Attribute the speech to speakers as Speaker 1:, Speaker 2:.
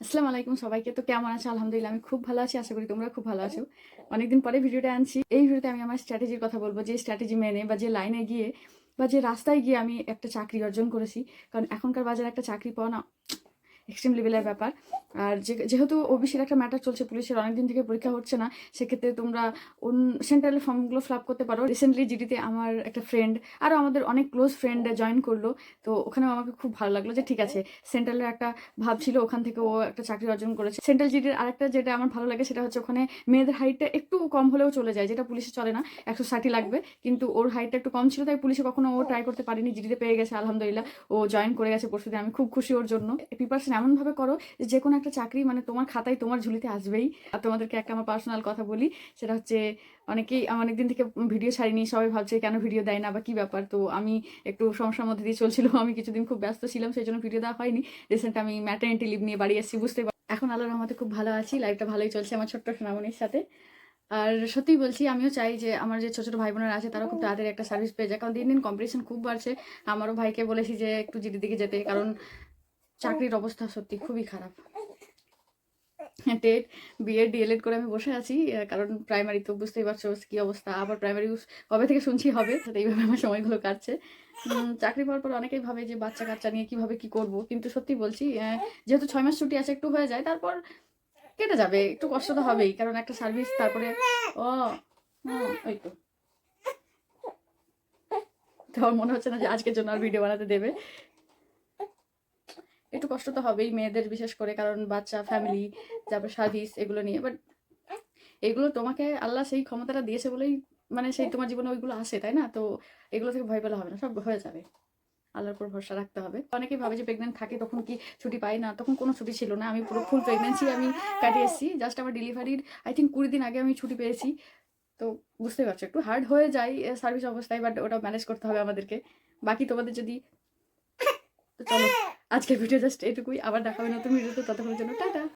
Speaker 1: আসসালামু আলাইকুম সবাইকে। তো কেমন আছো? আলহামদুলিল্লাহ, আমি খুব ভালো আছি, আশা করি তোমরা খুব ভালো আছো। অনেকদিন পরে ভিডিওটা আনছি। এই ভিডিওতে আমি আমার স্ট্র্যাটেজির কথা বলব, যে স্ট্র্যাটেজি মেনে বা যে লাইনে গিয়ে বা যে রাস্তায় গিয়ে আমি একটা চাকরি অর্জন করেছি। কারণ এখনকার বাজারে একটা চাকরি পাওয়া না এক্সট্রিম লেভেলের ব্যাপার। আর যেহেতু ওবিসির একটা ম্যাটার চলছে, পুলিশের অনেকদিন থেকে পরীক্ষা হচ্ছে না, সেক্ষেত্রে তোমরা সেন্ট্রালের ফর্মগুলো ফিল আপ করতে পারো। রিসেন্টলি জিডিতে আমার একটা ফ্রেন্ড আরও আমাদের অনেক ক্লোজ ফ্রেন্ড জয়েন করল, তো ওখানেও আমাকে খুব ভালো লাগল যে ঠিক আছে সেন্ট্রালের একটা ভাব ছিল, ওখান থেকে ও একটা চাকরি অর্জন করেছে। সেন্ট্রাল জিডির আরেকটা যেটা আমার ভালো লাগে, সেটা হচ্ছে ওখানে মেয়েদের হাইটটা একটু কম হলেও চলে যায়, যেটা পুলিশে চলে না, একশো ষাটই লাগবে, কিন্তু ওর হাইটটা একটু কম ছিল, তাই পুলিশে কখনো ও ট্রাই করতে পারিনি। জিডিতে পেয়ে গেছে, আলহামদুলিল্লাহ, ও জয়েন করে গেছে পরশুদিন, আমি খুব খুশি ওর জন্য। প্রিপারেশন এমনভাবে করো যে কোনো একটা চাকরি মানে তোমার খাতায় তোমার ঝুলিতে আসবেই। আর তোমাদেরকে একটা আমার পার্সোনাল কথা বলি, সেটা হচ্ছে অনেকেই অনেকদিন থেকে ভিডিও ছাড়িনি, সবাই ভাবছে কেন ভিডিও দেয় না বা কি ব্যাপার? তো আমি একটু সমস্যার মধ্যে দিয়ে চলছিল, আমি কিছুদিন খুব ব্যস্ত ছিলাম সেই জন্য ভিডিও দেওয়া হয়নি। রিসেন্ট আমি ম্যাটার্নিটি লিভ নিয়ে বাড়ি এসেছি, বুঝতে পার এখন আল্লাহর রহমতে খুব ভালো আছি লাইফটা ভালোই চলছে আমার ছোট্ট সোনামণির সাথে। আর সত্যি বলছি, আমিও চাই যে আমার যে ছোট ছোটো ভাই বোনেরা আছে তারা খুব তাড়াতাড়ি একটা সার্ভিস পেয়ে যায় কারণ দিন দিন কম্পিটিশন খুব বাড়ছে। আমারও ভাইকে বলেছি যে একটু জিডির দিকে যেতে, কারণ চাকরির অবস্থা সত্যি খুবই খারাপ। টেট বিএড ডিএলএড করে আমি বসে আছি কারণ প্রাইমারি তো বুঝতেই পারছ কি অবস্থা। আবার প্রাইমারি কবে থেকে শুনছি হবে এইভাবে আমার সময়গুলো কাটছে। চাকরি পাওয়ার পর অনেকেই ভাবে যে বাচ্চা কাচ্চা নিয়ে কীভাবে কি করব, কিন্তু সত্যি বলছি যেহেতু ছয় মাস ছুটি আছে, একটু হয়ে যায়, তারপর কেটে যাবে, একটু কষ্ট তো হবেই, কারণ একটা সার্ভিস তারপরে, ও ওই তো। তো মনে হচ্ছে না যে আজকের জন্য আর ভিডিও বানাতে দেবে। একটু কষ্ট তো হবেই মেয়েদের বিশেষ করে, কারণ বাচ্চা ফ্যামিলি তারপর সার্ভিস এগুলো নিয়ে। বাট এগুলো তোমাকে আল্লাহ সেই ক্ষমতাটা দিয়েছে বলেই মানে সেই তোমার জীবনে ওইগুলো আসে, তাই না? তো এগুলো থেকে ভয় পেলে হবে না, সব হয়ে যাবে। আল্লাহর উপর ভরসা রাখতে হবে। অনেকেই ভাবে যে প্রেগনেন্ট থাকে, তখন কি ছুটি পাই না? তখন কোনো ছুটি ছিল না। আমি পুরো ফুল প্রেগনেন্সি আমি কাটিয়ে এসেছি জাস্ট আমার ডেলিভারির আই থিঙ্ক কুড়ি দিন আগে আমি ছুটি পেয়েছি। তো বুঝতে পারছ, একটু হার্ড হয়ে যায় সার্ভিস অবস্থায় বাট ওটা ম্যানেজ করতে হবে আমাদেরকে। বাকি তোমাদের যদি চলো। আজকের ভিডিও জাস্ট এটুকুই আবার দেখা হবে নতুন ভিডিওতে ততক্ষণের জন্য টাটা।